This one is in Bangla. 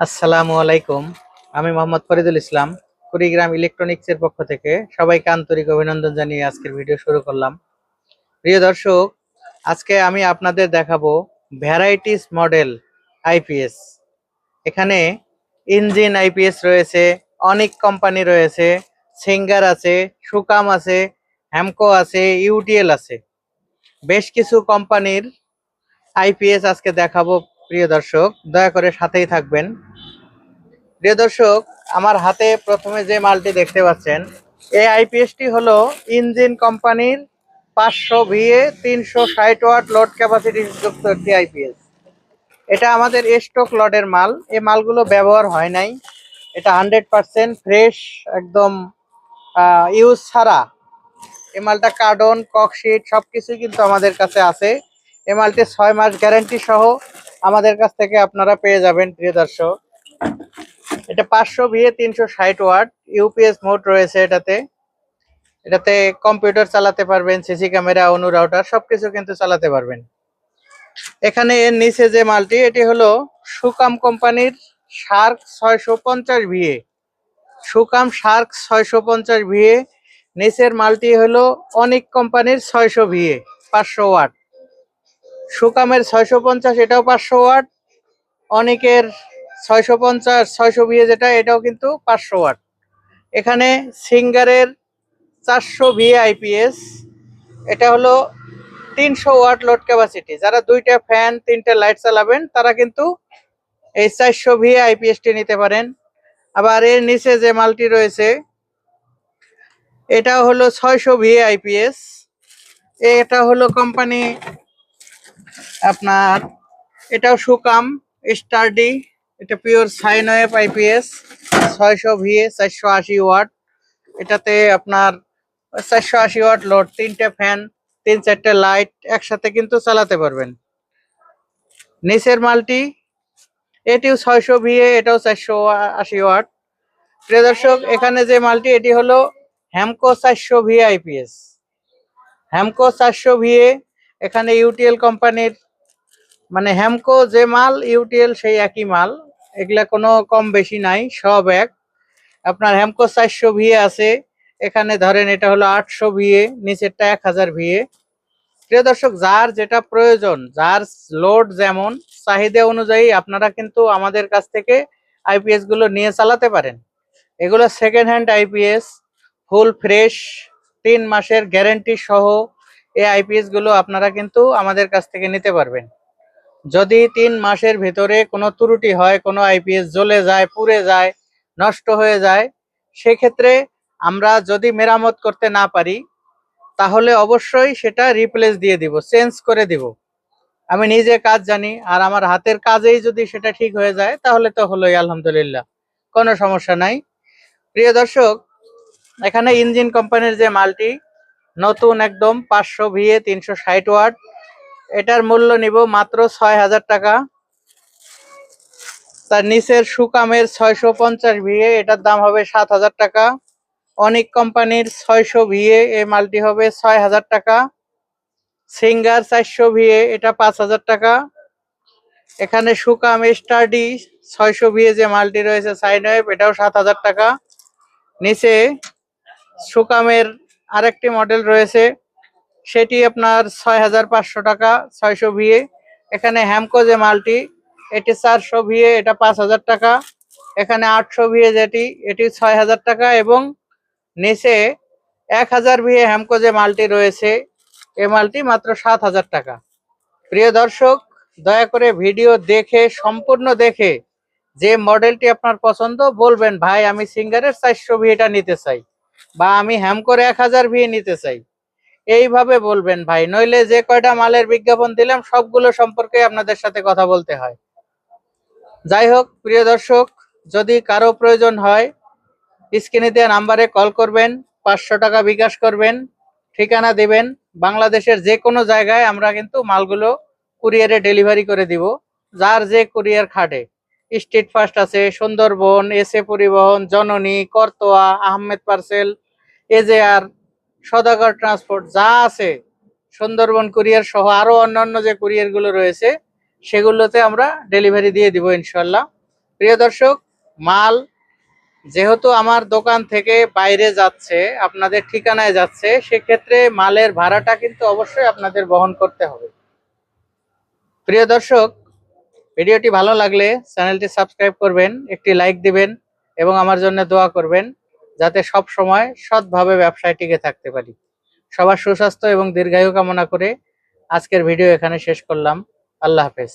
আসসালামু আলাইকুম। আমি মোহাম্মদ ফরিদুল ইসলাম, কুড়িগ্রাম ইলেকট্রনিক্সের পক্ষ থেকে সবাইকে আন্তরিক অভিনন্দন জানিয়ে আজকের ভিডিও শুরু করলাম। প্রিয় দর্শক, আজকে আমি আপনাদের দেখাবো ভ্যারাইটিস মডেল আইপিএস। এখানে ইঞ্জিন আইপিএস রয়েছে, অনেক কোম্পানি রয়েছে, সিঙ্গার আছে, সুকাম আছে, হ্যামকো আছে, ইউটিএল আছে। বেশ কিছু কোম্পানির আইপিএস আজকে দেখাবো প্রিয় দর্শক, দয়া করে সাথেই থাকবেন। প্রিয় দর্শক, আমার হাতে প্রথমে যে মালটি দেখতে পাচ্ছেন, এই আইপিএসটি হলো ইঞ্জিন কোম্পানির পাঁচশো ভিএ তিনশো ষাট ওয়াট লোড ক্যাপাসিটি যুক্ত একটি আইপিএস। এটা আমাদের স্টক লটের মাল। এই মালগুলো ব্যবহার হয় নাই। এটা হান্ড্রেড পার্সেন্ট ফ্রেশ, একদম ইউজ ছাড়া। এ মালটা কার্ডন ককশিট সব কিছুই কিন্তু আমাদের কাছে আছে। এ মালটি ছয় মাস গ্যারেন্টি সহ আমাদের কাছ থেকে আপনারা পেয়ে যাবেন, প্রিয় দর্শক। এটা পাঁচশো ভিএ তিনশো ষাট ওয়াট, ইউপিএস মোড রয়েছে এটাতে। এটাতে কম্পিউটার চালাতে পারবেন, সিসি ক্যামেরা, অনু রাউটার, সবকিছু কিন্তু চালাতে পারবেন। এখানে এর নিচে যে মালটি, এটি হলো সুকাম কোম্পানির শার্ক ছয়শো পঞ্চাশ ভিএ সুকাম শার্ক ছয়শো পঞ্চাশ ভিএ নিচের মালটি হলো অনেক কোম্পানির ছয়শো ভিএ পাঁচশো ওয়াট। সুকামের ছয়শো পঞ্চাশ, এটাও পাঁচশো ওয়াট। অনেকের ছয়শো পঞ্চাশ, ছয়শো ভিএ যেটা, এটাও কিন্তু পাঁচশো ওয়াট। এখানে সিঙ্গারের চারশো ভিএ আইপিএস। এটা হলো তিনশো ওয়াট লোড ক্যাপাসিটি। যারা দুইটা ফ্যান, তিনটা লাইট চালাবেন, তারা কিন্তু এই চারশো ভিএ আইপিএসটি নিতে পারেন। আবার এর নিচে যে মালটি রয়েছে, এটা হলো ছয়শো ভিএ আইপিএস। এটা হলো কোম্পানি আপনার, এটাও সুকাম স্টারডি এটা পিওর সাইন আইপিএস ছয়শো ভিএ চারশো আশি ওয়াট। এটাতে আপনার চারশো আশি ওয়াট লোড তিনটে ফ্যান তিন চারটে লাইট একসাথে কিন্তু চালাতে পারবেন। নিচের মালটি, এটিও ছয়শো ভিএ এটাও চারশো আশি ওয়াট। প্রিয় দর্শক, এখানে যে মালটি, এটি হলো হ্যামকো চারশো ভিএ আইপিএস হ্যামকো চারশো ভিএ এখানে ইউটিএল কোম্পানির মানে হ্যামকো যে মাল ইউটিএল সেই একই মাল। এগুলা কোনো কম বেশি নাই, সব এক। আপনার হ্যামকো চারশো ভিএ আছে। এখানে ধরেন এটা হলো আটশো ভিএ নিচেরটা এক হাজার ভিএ প্রিয় দর্শক, যার যেটা প্রয়োজন, যার লোড যেমন, চাহিদা অনুযায়ী আপনারা কিন্তু আমাদের কাছ থেকে আইপিএসগুলো নিয়ে চালাতে পারেন। এগুলো second hand IPS full fresh তিন মাসের গ্যারেন্টি সহ এই আইপিএসগুলো আপনারা কিন্তু আমাদের কাছ থেকে নিতে পারবেন। যদি তিন মাসের ভেতরে কোনো ত্রুটি হয়, কোনো আইপিএস জ্বলে যায়, পুড়ে যায়, নষ্ট হয়ে যায়, সেক্ষেত্রে আমরা যদি মেরামত করতে না পারি, তাহলে অবশ্যই সেটা রিপ্লেস দিয়ে দিব চেঞ্জ করে দিব। আমি নিজে কাজ জানি, আর আমার হাতের কাজেই যদি সেটা ঠিক হয়ে যায়, তাহলে তো হলোই, আলহামদুলিল্লাহ। কোনো সমস্যা নাই। প্রিয় দর্শক, এখানে ইঞ্জিন কোম্পানির যে মালটি নতুন একদম পাঁচশো ভিএ, তিনশো ষাট ওয়াট। এটার মূল্য নিব মাত্র ছয় হাজার টাকা। তার নিচের সুকামের ছয়শো পঞ্চাশ ভিএ, এটার দাম হবে সাত হাজার টাকা। অনেক কোম্পানির ছয়শো ভিএ, এ মালটি হবে ছয় হাজার টাকা। সিঙ্গার চারশো ভিএ, এটা পাঁচ হাজার টাকা। এখানে সুকাম স্টাডি ছয়শো ভিএ যে মালটি রয়েছে সাইন ওয়েভ এটাও সাত হাজার টাকা। নিচে সুকামের আরেকটি মডেল রয়েছে। সেটি আপনার ছয় হাজার পাঁচশো টাকা, ছয়শো ভিএ এখানে হ্যামকো যে মালটি, এটি চারশো ভিএ এটা পাঁচ হাজার টাকা। এখানে আটশো ভিএ যেটি, এটি ছয় হাজার টাকা এবং নিচে এক হাজার ভিএ হ্যামকো যে মালটি রয়েছে, এ মালটি মাত্র সাত হাজার টাকা। প্রিয় দর্শক, দয়া করে ভিডিও দেখে, সম্পূর্ণ দেখে যে মডেলটি আপনার পছন্দ, বলবেন, ভাই, আমি সিঙ্গারের চারশো ভিএটা নিতে চাই। বা আমি হ্যামকোর এক হাজার ভিএ নিতে চাই। এইভাবে বলবেন ভাই, নইলে যে কয়টা মালের বিজ্ঞাপন দিলাম সবগুলো সম্পর্কে আপনাদের সাথে কথা বলতে হয়। যাই হোক, প্রিয় দর্শক, যদি কারও প্রয়োজন হয়, স্ক্রিনে দেওয়া নাম্বারে কল করবেন, পাঁচশো টাকা বিকাশ করবেন, ঠিকানা দেবেন। বাংলাদেশের যে কোনো জায়গায় আমরা কিন্তু মালগুলো কুরিয়ারে ডেলিভারি করে দিব, যার যে কুরিয়ার খাটে। স্ট্রিট ফাস্ট আছে, Sundarban, S A Paribahan, Janani, Karatoya, Ahmed parcel AJR Sadagar transport যা আছে, সুন্দরবন কুরিয়ার সহ আরও অন্যান্য যে কুরিয়ারগুলো রয়েছে, সেগুলোতে আমরা ডেলিভারি দিয়ে দিব ইনশাল্লাহ প্রিয় দর্শক, মাল যেহেতু আমার দোকান থেকে বাইরে যাচ্ছে, আপনাদের ঠিকানায় যাচ্ছে, সেক্ষেত্রে মালের ভাড়াটা কিন্তু অবশ্যই আপনাদের বহন করতে হবে। প্রিয় দর্শক, ভিডিওটি ভালো লাগলে চ্যানেলটি সাবস্ক্রাইব করবেন, একটি লাইক দিবেন, এবং আমার জন্য দোয়া করবেন। যাতে সব সময় সৎভাবে ব্যবসায় টিকে থাকতে পারি। সবার সুস্বাস্থ্য এবং দীর্ঘায়ু কামনা করে আজকের ভিডিও এখানে শেষ করলাম। আল্লাহ হাফেজ।